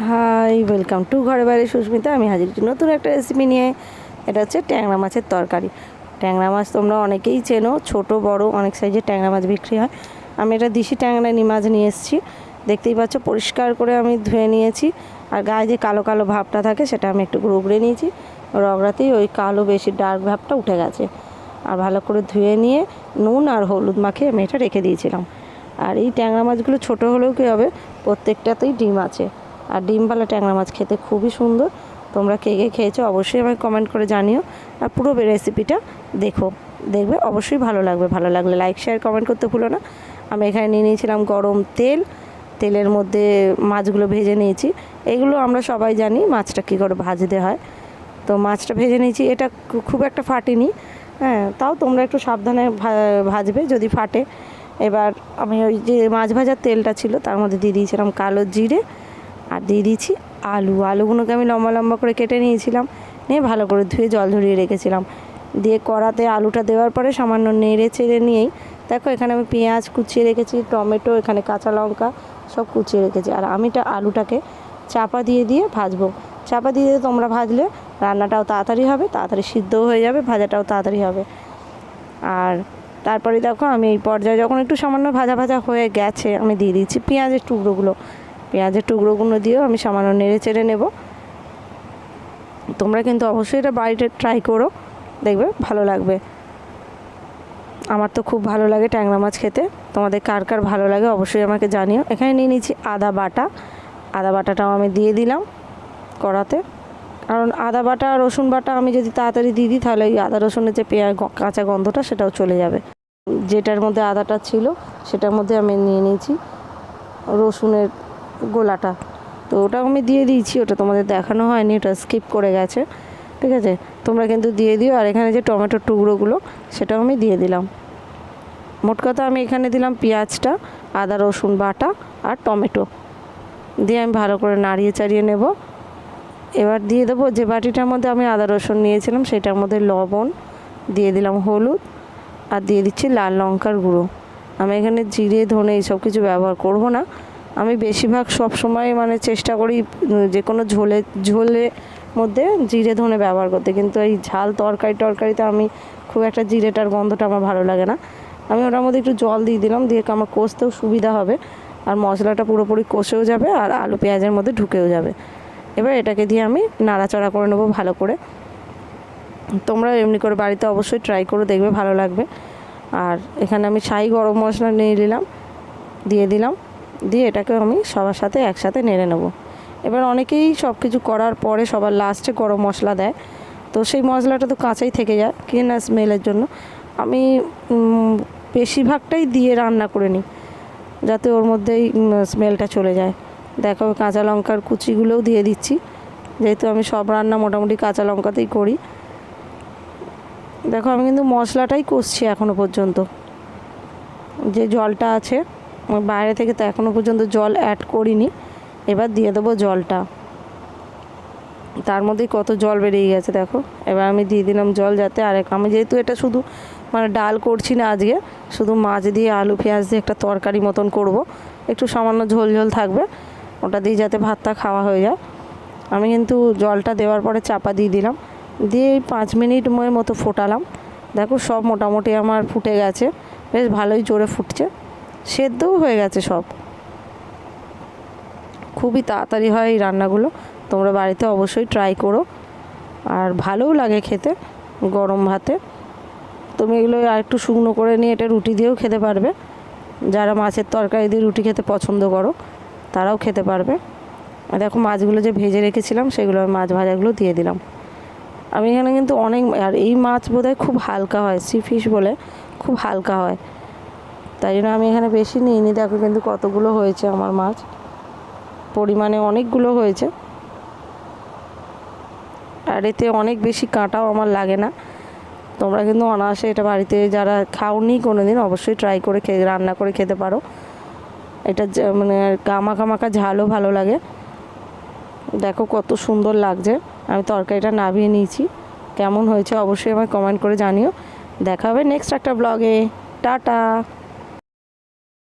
Hi welcome to ঘরে বাইরে সুস্মিতা। আমি হাজির নতুন একটা রেসিপি নিয়ে। এটা হচ্ছে ট্যাংরা মাছের তরকারি। ট্যাংরা মাছ তোমরা অনেকেই চেনো, ছোট, বড়, অনেক সাইজের ট্যাংরা মাছ বিক্রি হয়। আমি এটা দিশি ট্যাংরা নি মাছ নিয়ে এসেছি। দেখতেই পাচ্ছ, পরিষ্কার করে আমি ধুয়ে নিয়েছি। আর গায়ে যে কালো কালো ভাবটা থাকে, সেটা আমি একটু রগড়ে নিয়েছি। রগড়াতেই ওই কালো বেশি ডার্ক ভাবটা উঠে গেছে। আর ভালো করে ধুয়ে নিয়ে নুন আর হলুদ মাখিয়ে আমি এটা রেখে দিয়েছিলাম। আর এই ট্যাংরা মাছগুলো ছোট হলেও কী হবে? প্রত্যেকটাতেই ডিম আছে। আর ডিমবালা ট্যাংরা মাছ খেতে খুবই সুন্দর। তোমরা কে কে খেয়েছো অবশ্যই আমাকে কমেন্ট করে জানিও। আর পুরো রেসিপিটা দেখো। দেখবে অবশ্যই ভালো লাগবে। ভালো লাগলে লাইক শেয়ার কমেন্ট করতে ভুলো না। আমি এখানে নিয়ে নিয়েছিলাম গরম তেল। তেলের মধ্যে মাছগুলো ভেজে নিয়েছি। এগুলো আমরা সবাই জানি মাছটা কী করে ভাজতে হয়। তো মাছটা ভেজে নিয়েছি। এটা খুব একটা ফাটেনি। হ্যাঁ তাও তোমরা একটু সাবধানে ভাজবে যদি ফাটে। এবার আমি ওই যে মাছ ভাজার তেলটা ছিল, তার মধ্যে দিয়ে দিয়েছিলাম কালো জিরে। আর দিয়ে দিয়েছি। আলু, আলুগুলোকে আমি লম্বা লম্বা করে কেটে নিয়েছিলাম। নিয়ে ভালো করে ধুয়ে জল ঝরিয়ে রেখেছিলাম। দিয়ে কড়াতে আলুটা দেওয়ার পরে সামান্য নেড়ে চেড়ে নিয়েই, দেখো এখানে আমি পেঁয়াজ কুচিয়ে রেখেছি, টমেটো, এখানে কাঁচা লঙ্কা সব কুচিয়ে রেখেছি। আর আমিটা আলুটাকে চাপা দিয়ে দিয়ে ভাজবো। চাপা দিয়ে দিয়ে তোমরা ভাজলে রান্নাটাও তাড়াতাড়ি হবে, তাড়াতাড়ি সিদ্ধও হয়ে যাবে, ভাজাটাও তাড়াতাড়ি হবে। আর তারপরে দেখো আমি এই পর্যায়ে যখন একটু সামান্য ভাজা ভাজা হয়ে গেছে, আমি দিয়ে দিচ্ছি পেঁয়াজের টুকরোগুলো। পেঁয়াজের টুকরোগুলো দিয়েও আমি সামান্য নেড়ে চেড়ে নেব। তোমরা কিন্তু অবশ্যই এটা বাড়িতে ট্রাই করো। দেখবে ভালো লাগবে। আমার তো খুব ভালো লাগে ট্যাংরা মাছ খেতে। তোমাদের কার কার ভালো লাগে অবশ্যই আমাকে জানিও। এখানে নিয়ে নিচ্ছি আদা বাটা। আদা বাটাটাও আমি দিয়ে দিলাম কড়াতে। কারণ আদা বাটা রসুন বাটা আমি যদি তাড়াতাড়ি দিয়ে দিই, তাহলে ওই আদা রসুনের যে পেঁয়াজ কাঁচা গন্ধটা সেটাও চলে যাবে। যেটার মধ্যে আদাটা ছিল, সেটার মধ্যে আমি নিয়ে নিয়েছি রসুনের গোলাটা। তো ওটাও আমি দিয়ে দিয়েছি, ওটা তোমাদের দেখানো হয়নি, ওটা স্কিপ করে গেছে। ঠিক আছে? তোমরা কিন্তু দিয়ে দিও, আর এখানে যে টমেটোর টুকরোগুলো, সেটাও আমি দিয়ে দিলাম। মোট কথা আমি এখানে দিলাম পেঁয়াজটা, আদা, রসুন বাটা আর টমেটো। দিয়ে আমি ভালো করে নাড়িয়ে চাড়িয়ে নেব। এবার দিয়ে দেবো যে বাটিটার মধ্যে আমি আদা, রসুন নিয়েছিলাম, সেটার মধ্যে লবণ, দিয়ে দিলাম হলুদ, আর দিয়ে দিচ্ছি লাল লঙ্কার গুঁড়ো। আমি এখানে জিরে, ধনে এইসব কিছু ব্যবহার করব না। আমি বেশিরভাগ সব সময় মানে চেষ্টা করি যে কোনো ঝোলে ঝোলের মধ্যে জিরে ধনে ব্যবহার করতে। কিন্তু এই ঝাল তরকারি টরকারিতে আমি খুব একটা জিরেটার গন্ধটা আমার ভালো লাগে না। আমি ওটার মধ্যে একটু জল দিয়ে দিলাম, দিয়ে আমার কষতেও সুবিধা হবে। আর মশলাটা পুরোপুরি কষেও যাবে আর আলু পেঁয়াজের মধ্যে ঢুকেও যাবে। এবার এটাকে দিয়ে আমি নাড়াচাড়া করে নেব ভালো করে। তোমরা এমনি করে বাড়িতে অবশ্যই ট্রাই করে, দেখবে ভালো লাগবে। আর এখানে আমি ছাই গরম মশলা নিয়ে নিলাম, দিয়ে দিলাম। দিয়ে এটাকে আমি সবার সাথে একসাথে নেড়ে নেব। এবার অনেকেই সব কিছু করার পরে সবার লাস্টে গরম মশলা দেয়। তো সেই মশলাটা তো কাঁচাই থেকে যায় কি না স্মেলের জন্য। আমি বেশিরভাগটাই দিয়ে রান্না করে নিই, যাতে ওর মধ্যেই স্মেলটা চলে যায়। দেখো, কাঁচা লঙ্কার কুচিগুলোও দিয়ে দিচ্ছি। যেহেতু আমি সব রান্না মোটামুটি কাঁচা লঙ্কাতেই করি। দেখো, আমি কিন্তু মশলাটাই কষছি এখনও পর্যন্ত। যে জলটা আছে বাইরে থেকে তো এখনও পর্যন্ত জল অ্যাড করিনি। এবার দিয়ে দেবো জলটা। তার মধ্যেই কত জল বেরিয়ে গেছে, দেখো। এবার আমি দিয়ে দিলাম জল যাতে আর আমি যেহেতু এটা শুধু মানে ডাল করছি না আজকে, শুধু মাছ দিয়ে আলু, পেঁয়াজ দিয়ে একটা তরকারি মতন করব। একটু সামান্য ঝোল ঝোল থাকবে, ওটা দিয়ে যাতে ভাতটা খাওয়া হয়ে যায়। আমি কিন্তু জলটা দেওয়ার পরে চাপা দিয়ে দিলাম। দিয়ে পাঁচ মিনিট মতো ফোটালাম। দেখো সব মোটামুটি আমার ফুটে গেছে। বেশ ভালোই জোরে ফুটছে। সেদ্ধও হয়ে গেছে সব। খুবই তাড়াতাড়ি হয় এই রান্নাগুলো। তোমরা বাড়িতে অবশ্যই ট্রাই করো। আর ভালোও লাগে খেতে গরম ভাতে। তুমি এগুলো আর একটু শুকনো করে নিয়ে এটা রুটি দিয়েও খেতে পারবে। যারা মাছের তরকারি দিয়ে রুটি খেতে পছন্দ করো, তারাও খেতে পারবে। আর দেখো মাছগুলো যে ভেজে রেখেছিলাম, সেগুলো আমি মাছ ভাজাগুলো দিয়ে দিলাম। আমি এখানে কিন্তু অনেক, আর এই মাছ বোধহয় খুব হালকা হয় সি ফিশ বলে খুব হালকা হয়। তাই জন্য আমি এখানে বেশি নিইনি। দেখো কিন্তু কতগুলো হয়েছে আমার মাছ। পরিমাণে অনেকগুলো হয়েছে। আর এতে অনেক বেশি কাঁটাও আমার লাগে না। তোমরা কিন্তু অনায়াসে এটা বাড়িতে যারা খাওনি কোনো দিন অবশ্যই ট্রাই করে খেয়ে, রান্না করে খেতে পারো। এটা মানে কামা মাখা ঝালও ভালো লাগে। দেখো কত সুন্দর লাগছে। আমি তরকারিটা নামিয়ে নিয়েছি। কেমন হয়েছে অবশ্যই আমায় কমেন্ট করে জানিও। দেখা হবে নেক্সট একটা ব্লগে টাটা!